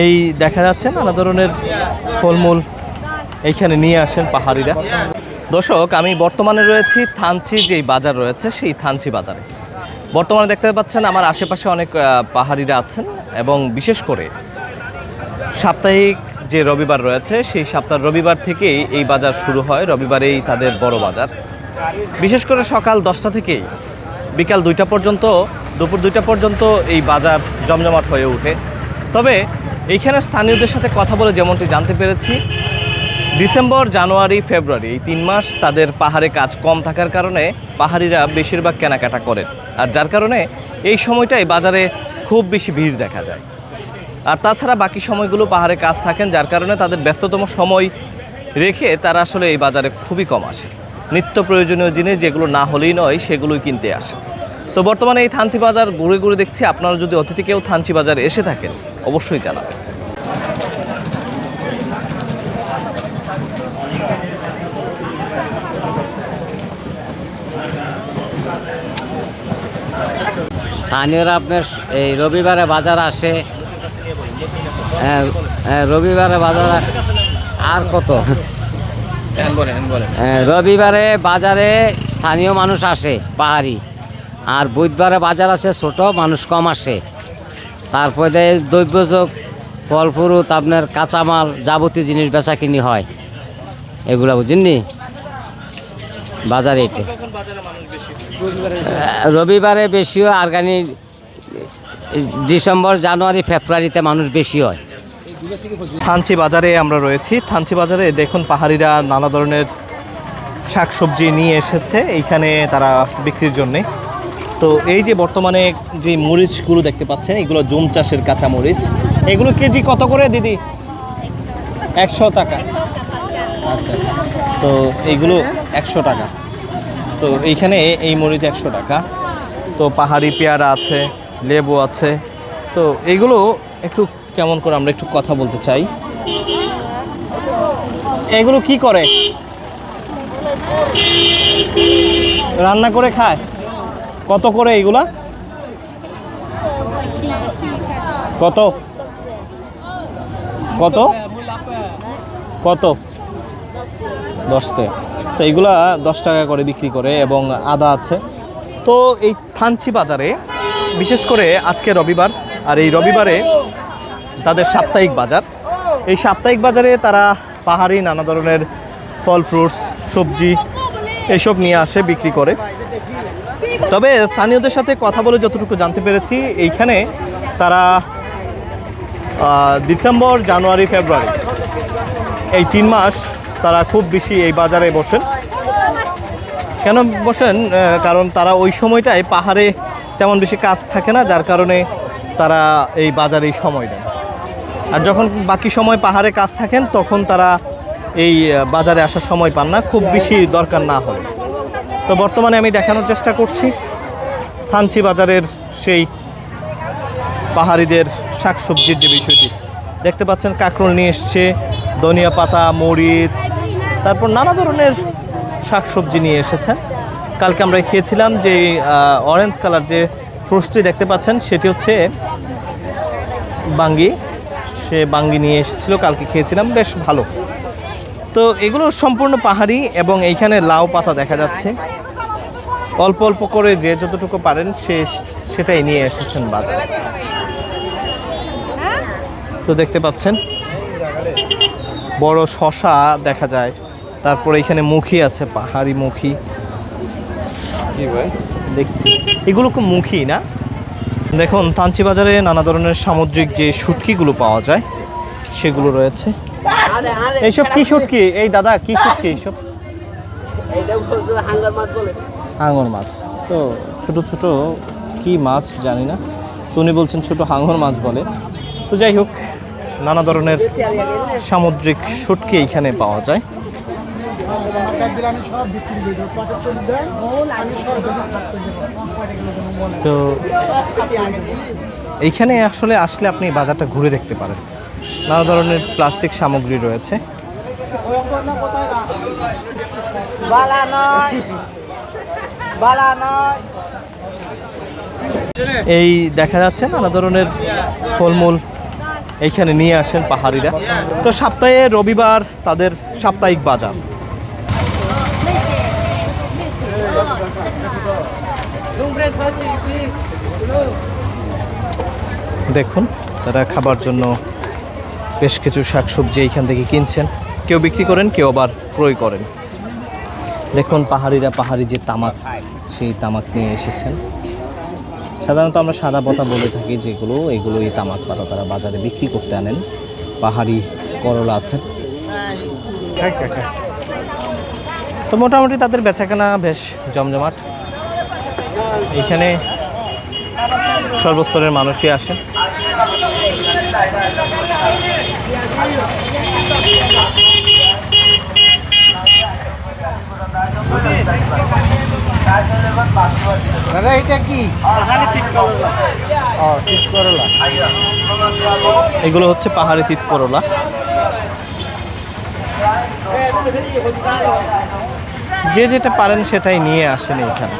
এই দেখা যাচ্ছে নানা ধরনের ফলমূল এইখানে নিয়ে আসেন পাহাড়িরা। দর্শক, আমি বর্তমানে রয়েছি থানচি, যেই বাজার রয়েছে সেই থানচি বাজারে। বর্তমানে দেখতে পাচ্ছেন আমার আশেপাশে অনেক পাহাড়িরা আছেন এবং বিশেষ করে সাপ্তাহিক যে রবিবার রয়েছে, সেই সপ্তাহ রবিবার থেকেই এই বাজার শুরু হয়। রবিবারেই তাদের বড় বাজার। বিশেষ করে সকাল দশটা থেকেই বিকাল দুইটা পর্যন্ত, দুপুর দুইটা পর্যন্ত এই বাজার জমজমাট হয়ে ওঠে। তবে এইখানে স্থানীয়দের সাথে কথা বলে যেমনটি জানতে পেরেছি, ডিসেম্বর, জানুয়ারি, ফেব্রুয়ারি এই তিন মাস তাদের পাহাড়ে কাজ কম থাকার কারণে পাহাড়িরা বেশিরভাগ কেনাকাটা করেন আর যার কারণে এই সময়টাই বাজারে খুব বেশি ভিড় দেখা যায়। আর তাছাড়া বাকি সময়গুলো পাহাড়ে কাজ থাকেন, যার কারণে তাদের ব্যস্ততম সময় রেখে তারা আসলে এই বাজারে খুবই কম আসে। নিত্য প্রয়োজনীয় জিনিস যেগুলো না হলেই নয় সেগুলোই কিনতে আসে তো বর্তমানে এই থানচি বাজার ঘুরে ঘুরে দেখছি আপনারা যদি অতিথি কেউ থানচি বাজারে এসে থাকেন অবশ্যই জানাবেন। স্থানীয়রা আপনার এই রবিবারে বাজার আসে। হ্যাঁ, হ্যাঁ, রবিবারে বাজার আর কত? রবিবারে বাজারে স্থানীয় মানুষ আসে, পাহাড়ি। আর বুধবারে বাজার আছে ছোট, মানুষ কম আসে। তারপরে দ্রব্যযোগ ফল ফুরুত আপনার কাঁচামাল যাবতীয় জিনিস বেচা কিনি হয়। এগুলো বুঝিনি বাজারে এটা। রবিবারে বেশি হয় ডিসেম্বর, জানুয়ারি, ফেব্রুয়ারিতে মানুষ বেশি হয়। থানচি বাজারে আমরা রয়েছি। থানচি বাজারে দেখুন পাহাড়িরা নানা ধরনের শাকসবজি নিয়ে এসেছে। এইখানে তারা বিক্রির জন্যে। তো এই যে বর্তমানে যে মরিচগুলো দেখতে পাচ্ছেন, এগুলো জুম চাষের কাঁচা মরিচ। এগুলো কেজি কত করে দিদি? একশো টাকা। আচ্ছা তো এইগুলো একশো টাকা। তো এইখানে এই মরিচ একশো টাকা। তো পাহাড়ি পেয়ারা আছে, লেবু আছে। তো এইগুলো একটু কেমন করে আমরা একটু কথা বলতে চাই? এগুলো কি করে? রান্না করে খায়? কত করে এইগুলা কত? কত? কত? দশতে তো। এইগুলা দশ টাকা করে বিক্রি করে এবং আদা আছে। তো এই থানচি বাজারে, বিশেষ করে আজকে রবিবার, আর এই রবিবারে তাদের সাপ্তাহিক বাজার। এই সাপ্তাহিক বাজারে তারা পাহাড়ি নানা ধরনের ফল ফ্রুটস সবজি এসব নিয়ে আসে, বিক্রি করে। তবে স্থানীয়দের সাথে কথা বলে যতটুকু জানতে পেরেছি, এইখানে তারা ডিসেম্বর, জানুয়ারি, ফেব্রুয়ারি, এই তিন মাস তারা খুব বেশি এই বাজারে বসেন। কেন বসেন? কারণ তারা ওই সময়টায় পাহাড়ে তেমন বেশি কাজ থাকে না, যার কারণে তারা এই বাজারে এই সময় দেন। আর যখন বাকি সময় পাহাড়ে কাজ থাকেন, তখন তারা এই বাজারে আসার সময় পান না, খুব বেশি দরকার না হলে। তো বর্তমানে আমি দেখানোর চেষ্টা করছি। থানচি বাজারের সেই পাহাড়িদের শাকসবজির যে বিষয়টি। দেখতে পাচ্ছেন, কাঁকরোল নিয়ে এসছে, ধনিয়া পাতা, মরিচ, তারপর নানা ধরনের শাকসবজি নিয়ে এসেছেন। কালকে আমরা খেয়েছিলাম যে অরেঞ্জ কালার যে ফ্রুটসটি দেখতে পাচ্ছেন, সেটি হচ্ছে বাঙ্গি। সে বাঙ্গি নিয়ে এসেছিল কালকে খেয়েছিলাম বেশ ভালো। তো এগুলো সম্পূর্ণ পাহাড়ি এবং এইখানে লাউ পাতা দেখা যাচ্ছে। অল্প অল্প করে যে যতটুকু পারেন সে সেটাই নিয়ে এসেছেন বাজারে। তো দেখতে পাচ্ছেন বড় শশা দেখা যায় তারপরে এখানে মুখী আছে পাহাড়ি মুখী। কি ভাই? দেখছি। এগুলো খুব মুখী না? দেখুন তাঞ্চি বাজারে নানা ধরনের সামুদ্রিক যে শুটকিগুলো পাওয়া যায়, সেগুলো রয়েছে। এইসব কি শুটকি? এই দাদা, কি শুটকি? এইসব? হাঙর মাছ। তো ছোট ছোট কি মাছ জানি না। তো উনি বলছেন ছোট হাঙর মাছ বলে। তো যাই হোক, নানা ধরনের সামুদ্রিক শুটকি এইখানে পাওয়া যায়। তো এইখানে আসলে আসলে আপনি বাজারটা ঘুরে দেখতে পারেন। নানা ধরনের প্লাস্টিক সামগ্রী রয়েছে। এই দেখা যাচ্ছে নানা ধরনের ফলমূল এইখানে নিয়ে আসেন পাহাড়িরা। তো সপ্তাহে রবিবার তাদের সাপ্তাহিক বাজার। দেখুন, তারা খাবার জন্য বেশ কিছু শাকসবজি এইখান থেকে কিনছেন। কেউ বিক্রি করেন, কেউ আবার ক্রয় করেন। দেখুন, পাহাড়িরা পাহাড়ি যে তামাক, সেই তামাক নিয়ে এসেছেন। সাধারণত আমরা সাদা পাতা বলে থাকি যেগুলো, এগুলো এই তামাক পাতা তারা বাজারে বিক্রি করতে আনেন। পাহাড়ি করলা আছে। তো মোটামুটি তাদের বেচাকেনা বেশ জমজমাট। এখানে সর্বস্তরের মানুষই দাদা এটা কি? ও ঠিক করলা। এগুলো হচ্ছে পাহাড়ি তিত করলা। যে যেটা পারেন সেটাই নিয়ে আসেন এইখানে